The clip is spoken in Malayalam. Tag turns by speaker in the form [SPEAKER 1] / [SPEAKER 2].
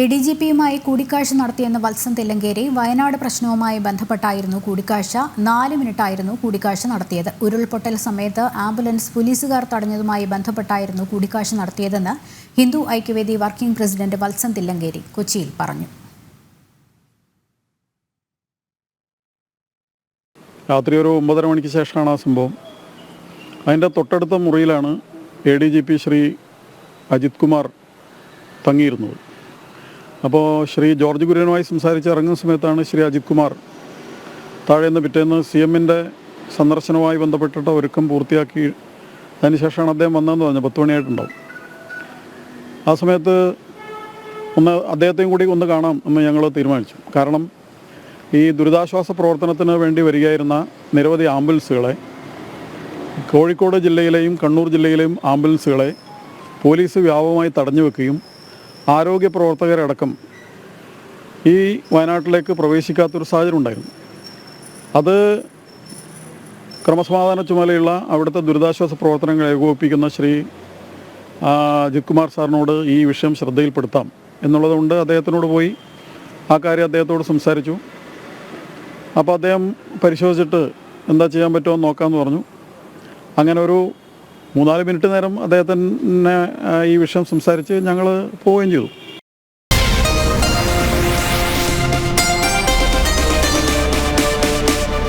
[SPEAKER 1] എ ഡി ജി പിയുമായി കൂടിക്കാഴ്ച നടത്തിയെന്ന് വത്സൻ തെല്ലങ്കേരി വയനാട് പ്രശ്നവുമായി ബന്ധപ്പെട്ടായിരുന്നു കൂടിക്കാഴ്ച. നാല് മിനിറ്റായിരുന്നു കൂടിക്കാഴ്ച നടത്തിയത്. ഉരുൾപൊട്ടൽ സമയത്ത് ആംബുലൻസ് പോലീസുകാർ തടഞ്ഞതുമായി ബന്ധപ്പെട്ടായിരുന്നു കൂടിക്കാഴ്ച നടത്തിയതെന്ന് ഹിന്ദു ഐക്യവേദി വർക്കിംഗ് പ്രസിഡന്റ് വത്സൻ തില്ലങ്കേരി കൊച്ചിയിൽ പറഞ്ഞു.
[SPEAKER 2] രാത്രി ഒരു ഒമ്പതര മണിക്ക് ശേഷമാണ് ആ സംഭവം. അതിന്റെ തൊട്ടടുത്ത മുറിയിലാണ് A D G P Shri Ajith Kumar തങ്ങിയിരുന്നത്. അപ്പോൾ ശ്രീ ജോർജ് കുര്യനുമായി സംസാരിച്ച് ഇറങ്ങുന്ന സമയത്താണ് ശ്രീ അജിത് കുമാർ താഴെ നിന്ന് പിറ്റേന്ന് സി എമ്മിന്റെ സന്ദർശനവുമായി ബന്ധപ്പെട്ടിട്ട് ഒരുക്കം പൂർത്തിയാക്കി അതിനുശേഷമാണ് അദ്ദേഹം വന്നതെന്ന് പറഞ്ഞു പത്ത് മണിയായിട്ടുണ്ടാവും. ആ സമയത്ത് ഒന്ന് അദ്ദേഹത്തെയും കൂടി ഒന്ന് കാണാം എന്ന് ഞങ്ങൾ തീരുമാനിച്ചു. കാരണം ഈ ദുരിതാശ്വാസ പ്രവർത്തനത്തിന് വേണ്ടി വരികയായിരുന്ന നിരവധി ആംബുലൻസുകളെ കോഴിക്കോട് ജില്ലയിലെയും കണ്ണൂർ ജില്ലയിലെയും ആംബുലൻസുകളെ പോലീസ് വ്യാപകമായി തടഞ്ഞു വെക്കുകയും ആരോഗ്യ പ്രവർത്തകരടക്കം ഈ വയനാട്ടിലേക്ക് പ്രവേശിക്കാത്തൊരു സാഹചര്യം ഉണ്ടായിരുന്നു. അത് ക്രമസമാധാന ചുമതലയുള്ള അവിടുത്തെ ദുരിതാശ്വാസ പ്രവർത്തനങ്ങൾ ഏകോപിപ്പിക്കുന്ന ശ്രീ അജിത് കുമാർ സാറിനോട് ഈ വിഷയം ശ്രദ്ധയിൽപ്പെടുത്താം എന്നുള്ളതുകൊണ്ട് അദ്ദേഹത്തിനോട് പോയി ആ കാര്യം അദ്ദേഹത്തോട് സംസാരിച്ചു. അപ്പോൾ അദ്ദേഹം പരിശോധിച്ചിട്ട് എന്താ ചെയ്യാൻ പറ്റുമോ എന്ന് നോക്കാമെന്ന് പറഞ്ഞു. അങ്ങനെ ഒരു മൂന്നാൽ മിനിറ്റ് നേരം അദ്ദേഹത്തിന് ഈ വിഷയം സംസാരിച്ച് ഞങ്ങൾ പോവുകയും ചെയ്തു.